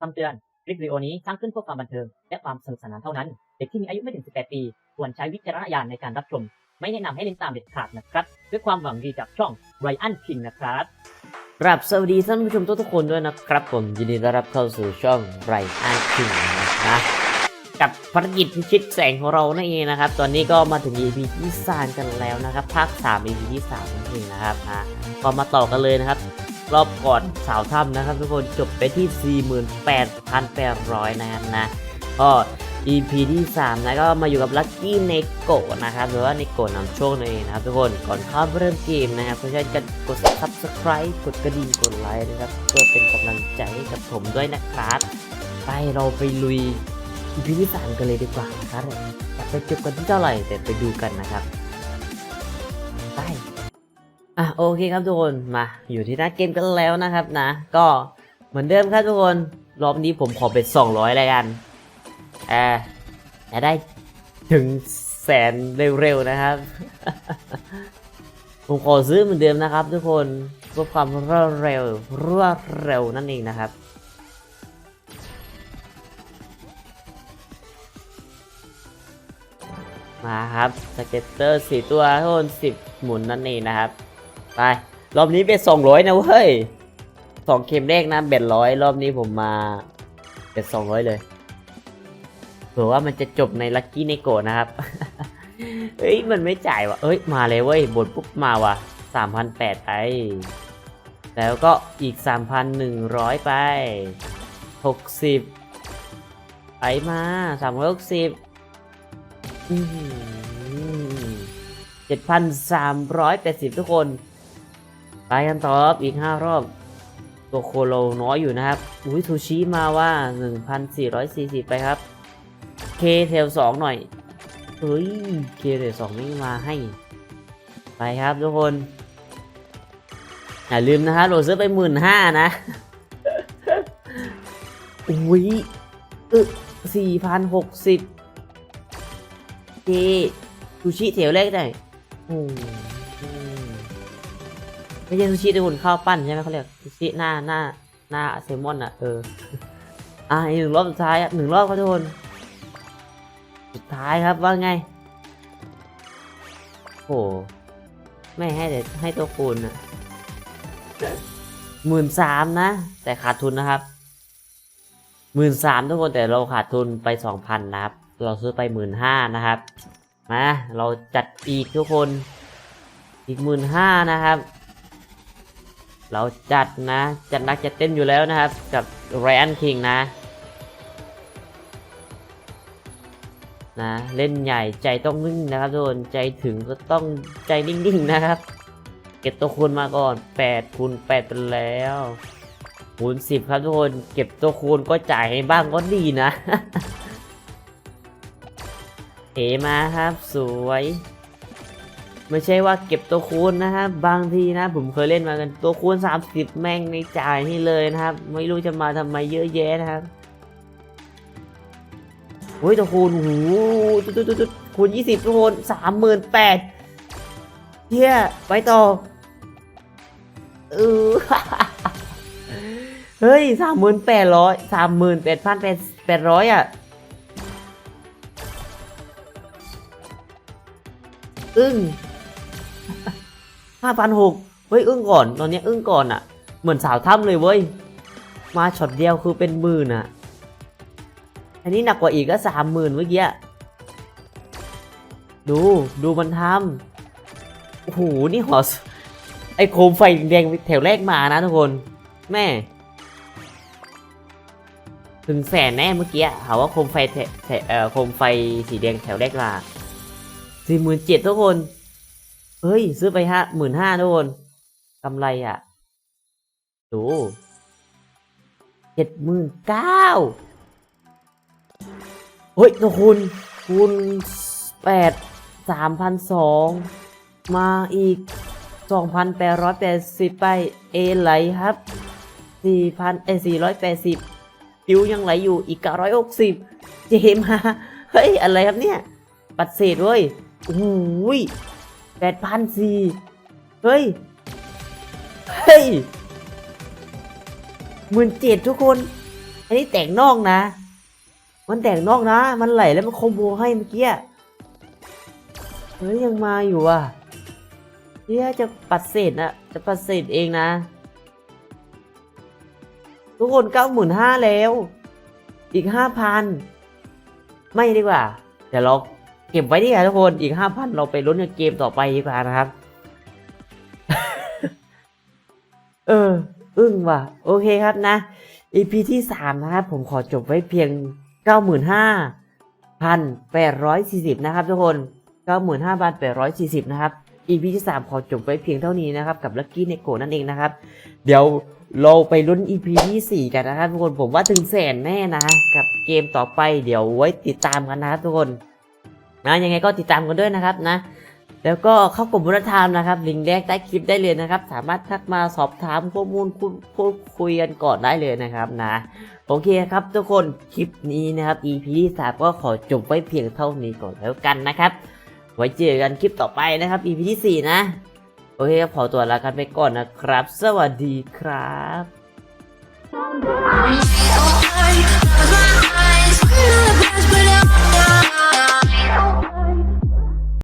คำเตือน คลิปวิดีโอนี้สร้างขึ้นเพื่อความบันเทิง และความสนุกสนานเท่านั้น เด็กที่มีอายุไม่ถึง 18 ปี ควรใช้วิจารณญาณในการรับชม ไม่แนะนำให้เล่นตามเด็ดขาดนะครับ ด้วยความหวังดีจากช่องไรอันคิงนะครับกราบสวัสดีท่านผู้ชมทุกๆคนด้วยนะครับผมยินดีต้อนรับเข้าสู่ช่องไรอันคิงนะครับ กับภารกิจพิชิตแสงของเรานั่นเองนะครับ ตอนนี้ก็มาถึง EP ที่สามกันแล้วนะครับ ภาค 3 EP ที่3นั่นเองนะครับนะก็มาต่อกันเลยนะครับ รอบก่อนสาวถ้ำนะครับ ทุกคนจบไปที่ 48,800 นะครับนะ ก็ EP ที่3นะก็มาอยู่กับลั c กี้เนโกะนะครับ หรือว่าเนโกะนำโชคนั่นเองนะครับ ทุกคน ก่อนเข้าเริ่มเกมนะครับเพื่อนๆกันกด subscribe กดกระดิ่งกดไลค์นะครับเพื่อเป็นกำลังใจให้กับผมด้วยนะครับ ไปเราไปลุย EP ที่3กันเลยดีกว่านะครับจะไปจบกันที่เท่าไหร่แต่ไปดูกันนะครับไปอะโอเคครับทุกคนมาอยู่ที่หน้าเกมกันแล้วนะครับนะ ก็เหมือนเดิมครับทุกคนรอบนี้ผมขอเป็น200เลยกันแอร์จะได้ถึงแสนเร็วๆนะครับ ผมขอซื้อเหมือนเดิมนะครับ ทุกคนเพื่อความรวดเร็วรวดเร็วนั่นเองนะครับ มาครับสเก็ตเตอร์สี่ตัวทุนสิบหมุนนั่นเองนะครับ ไปรอบนี้เป็นสองร้อยนะเว้ยสองเกมแรกนะเบ็ดร้อยรอบนี้ผมมาเบ็ดสองร้อยเลยเผื่อว่ามันจะจบในลัคกี้ในโกนะครับเฮ้ยมันไม่จ่ายวะเอ้ยมาเลยเว้ยบนปุ๊บมาว่ะสามพันแปดไป แล้วก็อีกสามพันหนึ่งร้อยไปหกสิบไปมาสามร้อยหกสิบ เจ็ดพันสามร้อยแปดสิบทุกคน ไปกันต่ออีกห้ารอบ ตัวโคโลน้อยอยู่นะครับ อุ้ยทูชิมาว่า1,440ไปครับ เคเทลสองหน่อย เฮ้ย เคเทลสองนี่มาให้ ไปครับทุกคน อย่าลืมนะครับโหลดซื้อไปหมื่นห้านะ อุ้ยอึสี่พันหกสิบ เคซูชิเทลแรกได้โอ้ไม่ใช่ซูชิที่คุณข้าวปั้นใช่ไหมเขาเรียกซูชิหน้าหน้าหน้าเซมอนอะเอออะอีกหนึ่งรอบสุดท้ายอะหนึ่งรอบครับทุกคนสุดท้ายครับว่าไงโอ้ไม่ให้แต่ให้ตัวคูณนะหมื่นสามนะ แต่ขาดทุนนะครับหมื่นสามทุกคนแต่เราขาดทุนไปสองพันนะครับ เราซื้อไปหมื่นห้านะครับ มาเราจัดอีกทุกคนอีกหมื่นห้านะครับ เราจัดนะ จัดนักจัดเต้นอยู่แล้วนะครับ กับไรอันคิงนะนะเล่นใหญ่ใจต้องนิ่งนะครับทุกคนใจถึงก็ต้องใจนิ่งๆนะครับ เก็บตัวคูณมาก่อน8คูณ8ไปแล้วคูณ10 ครับทุกคน เก็บตัวคูณก็จ่ายให้บ้างก็ดีนะ มาครับสวย ไม่ใช่ว่าเก็บตัวคูณนะครับบางทีนะ ผมเคยเล่นมากันตัวคูณ 30 แม่งในจ่ายให้เลยนะครับ ไม่รู้จะมาทำไมเยอะแยะนะครับเฮ้ยตัวคูณโอ้โหตุ๊ดตุ๊ดตุ๊ดคูณยี่สิบทุกคนสามหมื่นแปดเฮียไปต่อเออเฮ้ยสามหมื่นแปดร้อยสามหมื่นแปดพันแปดแปดร้อยอะ อึ้งห้าพันหกเฮ้ย อึ้งก่อน ตอนเนี้ยอึ้งก่อนอะ เหมือนสาวถ้ำเลยเว้ย มาช็อตเดียวคือเป็นหมื่นอะ อันนี้หนักกว่าอีกก็สามหมื่นเมื่อกี้ ดู ดูมันทำโอ้โห นี่หอสไอโคมไฟแดงแถวแรกมานะทุกคน แม่ ถึงแสนแน่เมื่อกี้หาว่าโคมไฟแถแถเอ่อโคมไฟสีแดงแถวแรกมา สี่หมื่นเจ็ดทุกคน เฮ้ย ซื้อไปห้าหมื่นห้าทุกคนกำไรอะ ดูเจ็ดหมื่นเก้าเฮ้ยตัวคุณคูณแปดสามพันสองมาอีกสองพันแปดร้อยแปดสิบไปเอไหลครับสี่พันเอสี่ร้อยแปดสิบฟิวยังไหลอยู่อีกเก้าร้อยหกสิบเจมา เฮ้ย อะไรครับเนี่ย ปัดเศษเว้ย โอ้โหแปดพันสี่เฮ้ย เฮ้ยหมื่นเจ็ดทุกคน อันนี้แต่งนอกนะ มันแต่งนอกนะ มันไหลแล้วมันคอมโบให้เมื่อกี้เฮ้ยยังมาอยู่อะเฮียจะปัดเศษนะจะปัดเศษเองนะ ทุกคนเก้าหมื่นห้าแล้ว อีกห้าพันไม่ดีกว่า เดี๋ยวเรา เก็บไว้ดีกว่าทุกคนอีกห้าพันเราไปลุ้นกับเกมต่อไปดีกว่านะครับ เออ อึ้งว่ะ โอเคครับนะ EP ที่สามนะครับ ผมขอจบไว้เพียงเก้าหมื่นห้าพันแปดร้อยสี่สิบนะครับทุกคนเก้าหมื่นห้าพันแปดร้อยสี่สิบนะครับ EP ที่สามขอจบไว้เพียงเท่านี้นะครับ กับลั c กี้เนโกนั่นเองนะครับ เดี๋ยวเราไปลุ้น EP ที่สี่กันนะครับทุกคนผมว่าถึงแสนแน่นะ กับเกมต่อไปเดี๋ยวไว้ติดตามกันนะครับทุกคน นะยังไงก็ติดตามกันด้วยนะครับนะ แล้วก็เข้ากลุ่มบุรธรรมนะครับลิงก์แรกใต้คลิปได้เลยนะครับ สามารถทักมาสอบถามข้อมูลพูดพูดคุยกันก่อนได้เลยนะครับนะโอเคครับทุกคนคลิปนี้นะครับ EP ที่สามก็ขอจบไว้เพียงเท่านี้ก่อนแล้วกันนะครับไว้เจอกันคลิปต่อไปนะครับ EP ที่สี่นะโอเคครับขอตัวลากันไปก่อนนะครับ สวัสดีครับ